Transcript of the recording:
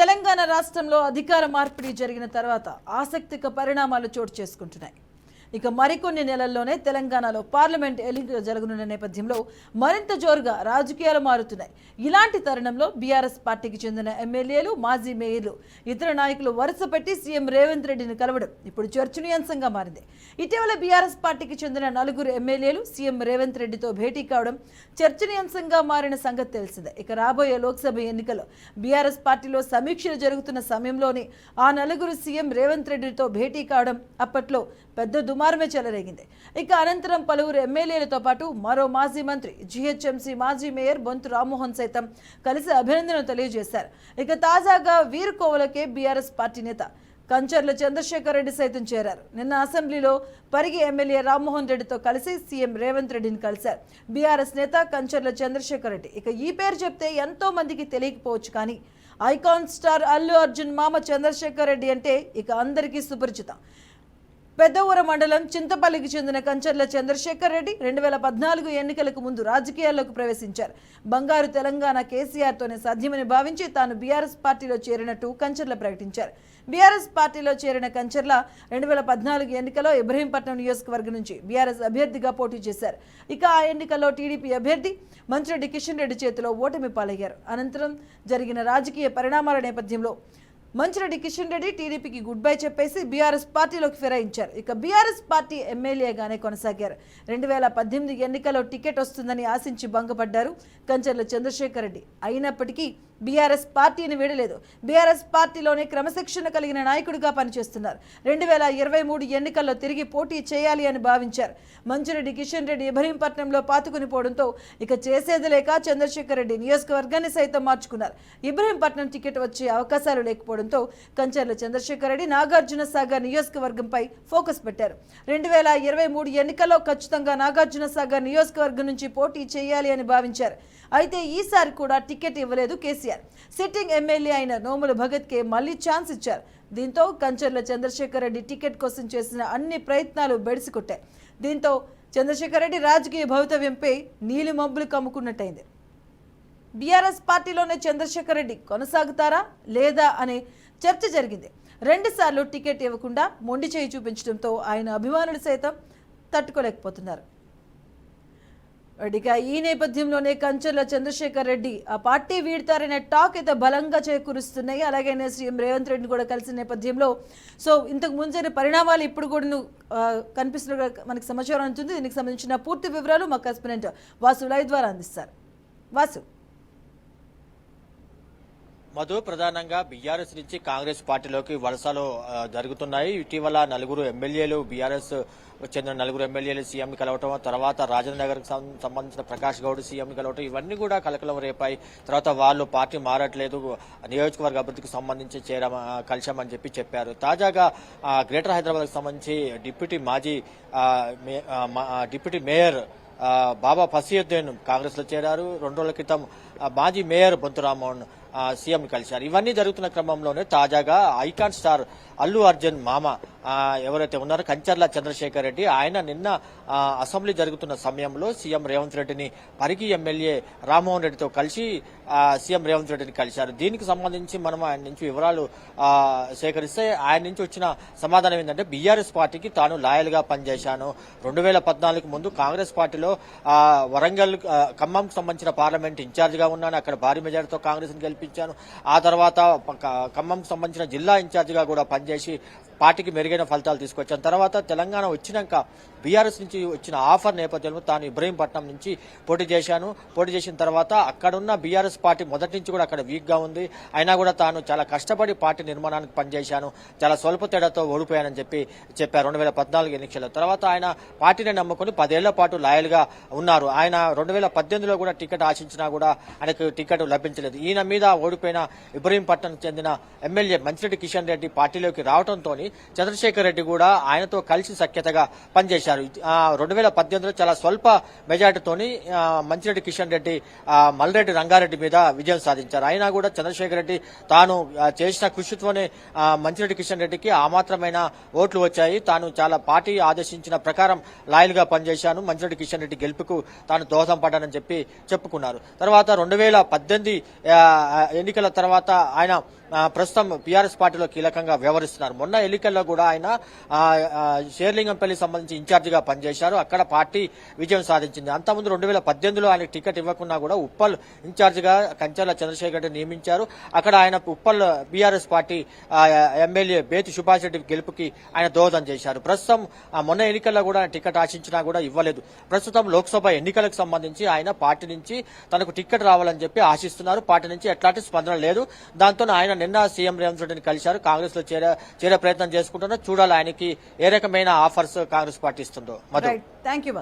తెలంగాణ రాష్ట్రంలో అధికార మార్పిడి జరిగిన తర్వాత ఆసక్తిక పరిణామాలు చోటు చేసుకుంటున్నాయి. ఇక మరికొన్ని నెలల్లోనే తెలంగాణలో పార్లమెంట్ ఎన్నికలు జరగనున్న నేపథ్యంలో మరింత జోరుగా రాజకీయాలు మారుతున్నాయి. ఇలాంటి తరుణంలో బీఆర్ఎస్ పార్టీకి చెందిన ఎమ్మెల్యేలు మాజీ మేయర్లు ఇతర నాయకులు వరుస పెట్టి సీఎం రేవంత్ రెడ్డిని కలవడం ఇప్పుడు చర్చనీయాంశంగా మారింది. ఇటీవల బీఆర్ఎస్ పార్టీకి చెందిన నలుగురు ఎమ్మెల్యేలు సీఎం రేవంత్ రెడ్డితో భేటీ కావడం చర్చనీయాంశంగా మారిన సంగతి తెలిసిందే. ఇక రాబోయే లోక్సభ ఎన్నికల్లో బీఆర్ఎస్ పార్టీలో సమీక్షలు జరుగుతున్న సమయంలోనే ఆ నలుగురు సీఎం రేవంత్ రెడ్డితో భేటీ కావడం అప్పట్లో పెద్ద దుమారమే చెలరేగింది. ఇక అనంతరం పలువురు ఎమ్మెల్యేలతో పాటు మరో మాజీ మంత్రి జీహెచ్ఎంసీ మాజీ మేయర్ బొంతు రామ్మోహన్ సైతం కలిసి అభినందనలు తెలియజేశారు. ఇక తాజాగా వీర్ కోవలకే బీఆర్ఎస్ పార్టీ నేత కంచర్ల చంద్రశేఖర్ రెడ్డి సైతం చేరారు. నిన్న అసెంబ్లీలో పరిగి ఎమ్మెల్యే రామ్మోహన్ రెడ్డితో కలిసి సీఎం రేవంత్ రెడ్డిని కలిశారు. బీఆర్ఎస్ నేత కంచర్ల చంద్రశేఖర్ రెడ్డి. ఇక ఈ పేరు చెప్తే ఎంతో మందికి తెలియకపోవచ్చు కానీ ఐకాన్ స్టార్ అల్లు అర్జున్ మామ చంద్రశేఖర్ రెడ్డి అంటే ఇక అందరికీ సుపరిచితం. పెద్దవూర మండలం చింతపల్లికి చెందిన కంచర్ల చంద్రశేఖర్ రెడ్డి రెండు వేల పద్నాలుగు ఎన్నికలకు ముందు రాజకీయాల్లోకి ప్రవేశించారు. బంగారు తెలంగాణ కేసీఆర్తోనే సాధ్యమని భావించి తాను బీఆర్ఎస్ పార్టీలో చేరినట్టు కంచర్ల ప్రకటించారు. బీఆర్ఎస్ పార్టీలో చేరిన కంచర్ల రెండు వేల పద్నాలుగు ఎన్నికలో ఇబ్రహీంపట్నం నియోజకవర్గం నుంచి బీఆర్ఎస్ అభ్యర్థిగా పోటీ చేశారు. ఇక ఆ ఎన్నికల్లో టీడీపీ అభ్యర్థి మంచిరెడ్డి కిషన్ రెడ్డి చేతిలో ఓటమి పాలయ్యారు. అనంతరం జరిగిన రాజకీయ పరిణామాల నేపథ్యంలో మంచిరెడ్డి కిషన్ రెడ్డి టీడీపీకి గుడ్ బై చెప్పేసి బీఆర్ఎస్ పార్టీలోకి ఫిరాయించారు. ఇక బీఆర్ఎస్ పార్టీ ఎమ్మెల్యేగానే కొనసాగారు. రెండు వేల పద్దెనిమిది ఎన్నికల్లో టికెట్ వస్తుందని ఆశించి భంగపడ్డారు కంచర్ల చంద్రశేఖర్ రెడ్డి. అయినప్పటికీ బీఆర్ఎస్ పార్టీని వీడలేదు. బీఆర్ఎస్ పార్టీలోనే క్రమశిక్షణ కలిగిన నాయకుడిగా పనిచేస్తున్నారు. రెండు వేల ఇరవై మూడు ఎన్నికల్లో తిరిగి పోటీ చేయాలి అని భావించారు. మంచిరెడ్డి కిషన్ రెడ్డి ఇబ్రహీంపట్నంలో పాతుకుని పోవడంతో ఇక చేసేది లేక చంద్రశేఖర్ రెడ్డి నియోజకవర్గాన్ని సైతం మార్చుకున్నారు. ఇబ్రహీంపట్నం టికెట్ వచ్చే అవకాశాలు లేకపోవడంతో కంచర్ల చంద్రశేఖర్ రెడ్డి నాగార్జున సాగర్ నియోజకవర్గంపై ఫోకస్ పెట్టారు. రెండు వేల ఇరవై మూడు ఎన్నికల్లో ఖచ్చితంగా నాగార్జున సాగర్ నియోజకవర్గం నుంచి పోటీ చేయాలి అని భావించారు. అయితే ఈసారి కూడా టికెట్ ఇవ్వలేదు కేసీఆర్. సిట్టింగ్ ఎమ్మెల్యే అయిన నోముల భగత్కే మళ్ళీ ఛాన్స్ ఇచ్చారు. దీంతో కంచర్ల చంద్రశేఖర్ రెడ్డి టికెట్ కోసం చేసిన అన్ని ప్రయత్నాలు బెడిసికొట్టాయి. దీంతో చంద్రశేఖర్ రెడ్డి రాజకీయ భవితవ్యంపై నీలి మబ్బులు కమ్ముకున్నట్టయింది. బీఆర్ఎస్ పార్టీలోనే చంద్రశేఖర్ రెడ్డి కొనసాగుతారా లేదా అనే చర్చ జరిగింది. రెండుసార్లు టికెట్ ఇవ్వకుండా మొండి చేయి చూపించడంతో ఆయన అభిమానులు సైతం తట్టుకోలేకపోతున్నారు. ఇక ఈ నేపథ్యంలోనే కంచెల చంద్రశేఖర్ రెడ్డి ఆ పార్టీ వీడతారనే టాక్ అయితే బలంగా చేకూరుస్తున్నాయి. అలాగే సీఎం రేవంత్ రెడ్డిని కూడా కలిసిన నేపథ్యంలో సో ఇంతకు ముందు జరిగిన పరిణామాలు ఇప్పుడు కూడా కనిపిస్తున్న మనకి సమాచారం అందుతుంది. దీనికి సంబంధించిన పూర్తి వివరాలు మా కరెస్పాండెంట్ వాసు లైవ్ ద్వారా అందిస్తారు. వాసు. మధు ప్రధానంగా బీఆర్ఎస్ నుంచి కాంగ్రెస్ పార్టీలోకి వలసలు జరుగుతున్నాయి. ఇటీవల నలుగురు ఎమ్మెల్యేలు బీఆర్ఎస్ చెందిన నలుగురు ఎమ్మెల్యేలు సీఎం కలవటం తర్వాత రాజేంద్రనగర్కి సంబంధించిన ప్రకాష్ గౌడ్ సీఎం కలవటం ఇవన్నీ కూడా కలకలం రేపాయి. తర్వాత వాళ్ళు పార్టీ మారట్లేదు నియోజకవర్గ అభివృద్ధికి సంబంధించి చేరమ కలిశామని చెప్పి చెప్పారు. తాజాగా గ్రేటర్ హైదరాబాద్కి సంబంధించి డిప్యూటీ మాజీ మే- మా- డిప్యూటీ మేయర్ బాబా ఫసీయుద్దీన్ కాంగ్రెస్లో చేరారు. రెండు రోజుల క్రితం మాజీ మేయర్ బొంతురామోహన్ సీఎం కలిశారు. ఇవన్నీ జరుగుతున్న క్రమంలోనే తాజాగా ఐకాన్ స్టార్ అల్లు అర్జున్ మామ ఎవరైతే ఉన్నారో కంచర్ల చంద్రశేఖర్ రెడ్డి ఆయన నిన్న అసెంబ్లీ జరుగుతున్న సమయంలో సీఎం రేవంత్ రెడ్డిని పరిగి ఎమ్మెల్యే రామ్మోహన్ రెడ్డితో కలిసి సీఎం రేవంత్ రెడ్డిని కలిశారు. దీనికి సంబంధించి మనం ఆయన నుంచి వివరాలు సేకరిస్తే ఆయన నుంచి వచ్చిన సమాధానం ఏంటంటే బీఆర్ఎస్ పార్టీకి తాను లాయల్గా పనిచేశాను. రెండు వేల పద్నాలుగు ముందు కాంగ్రెస్ పార్టీలో వరంగల్ ఖమ్మంకు సంబంధించిన పార్లమెంట్ ఇన్ఛార్జ్గా ఉన్నాను. అక్కడ భారీ మెజార్టీతో కాంగ్రెస్ని గెలిపించాను ఆ తర్వాత ప- ఖమ్మంకు సంబంధించిన జిల్లా ఇన్ఛార్జిగా కూడా పనిచేసి పార్టీకి మెరుగైన ఫలితాలు తీసుకొచ్చాను తర్వాత తెలంగాణ వచ్చినాక బీఆర్ఎస్ నుంచి వచ్చిన ఆఫర్ నేపథ్యంలో తాను ఇబ్రహీంపట్నం నుంచి పోటీ చేశాను. పోటీ చేసిన తర్వాత అక్కడున్న బీఆర్ఎస్ పార్టీ మొదటి నుంచి కూడా అక్కడ వీక్గా ఉంది. అయినా కూడా తాను చాలా కష్టపడి పార్టీ నిర్మాణానికి పనిచేశాను. చాలా స్వల్ప తేడాతో ఓడిపోయానని చెప్పి చెప్పారు రెండు వేల పద్నాలుగు ఎన్నికల్లో తర్వాత ఆయన పార్టీని నమ్ముకుని పదేళ్ళ పాటు లాయల్గా ఉన్నారు. ఆయన రెండు వేల పద్దెనిమిదిలో కూడా టికెట్ ఆశించినా కూడా ఆయనకు టికెట్ లభించలేదు. ఈయన మీద ఓడిపోయిన ఇబ్రహీంపట్నం చెందిన ఎమ్మెల్యే మంచిరెడ్డి కిషన్ రెడ్డి పార్టీలోకి రావడంతో చంద్రశేఖర్ రెడ్డి కూడా ఆయనతో కలిసి సఖ్యతగా పనిచేశారు. రెండు వేల పద్దెనిమిదిలో చాలా స్వల్ప మెజార్టీతోని మంచిరెడ్డి కిషన్ రెడ్డి ఆ, మల్రెడ్డి రంగారెడ్డి మీద విజయం సాధించారు. అయినా కూడా చంద్రశేఖర్ రెడ్డి తాను చేసిన కృషితోనే మంచిరెడ్డి కిషన్ రెడ్డికి ఆ మాత్రమైన ఓట్లు వచ్చాయి. తాను చాలా పార్టీ ఆదేశించిన ప్రకారం లాయల్గా పనిచేశాను. మంచిరెడ్డి కిషన్ రెడ్డి గెలుపుకు తాను దోహదం పడ్డానని చెప్పి చెప్పుకున్నారు. తర్వాత రెండు వేల పద్దెనిమిది ఎన్నికల తర్వాత ఆయన ప్రస్తుతం పీఆర్ఎస్ పార్టీలో కీలకంగా వ్యవహరిస్తున్నారు. మొన్న ఎన్నికల్లో కూడా ఆయన షేర్లింగంపల్లి సంబంధించి ఇన్ఛార్జిగా పనిచేశారు. అక్కడ పార్టీ విజయం సాధించింది. అంతకుముందు రెండు వేల పద్దెనిమిదిలో ఆయనకు టికెట్ ఇవ్వకుండా కూడా ఉప్పల్ ఇన్ఛార్జిగా కంచర్ల చంద్రశేఖర్ రెడ్డి నియమించారు. అక్కడ ఆయన Uppal BRS party MLA Bethi Subhash Reddy గెలుపుకి ఆయన దోహదం చేశారు. ప్రస్తుతం ఆ, మొన్న ఎన్నికల్లో కూడా టికెట్ ఆశించినా కూడా ఇవ్వలేదు. ప్రస్తుతం లోక్సభ ఎన్నికలకు సంబంధించి ఆయన పార్టీ నుంచి తనకు టికెట్ రావాలని చెప్పి ఆశిస్తున్నారు. పార్టీ నుంచి ఎట్లాంటి స్పందన లేదు. దాంతో ఆయన నిన్న సీఎం రేవంత్ రెడ్డిని కలిశారు. కాంగ్రెస్లో చేరే చేరే ప్రయత్నం చేసుకుంటున్నారు. చూడాలి ఆయనకి ఏ రకమైన ఆఫర్స్ కాంగ్రెస్ పార్టీ ఇస్తుందో. Thank you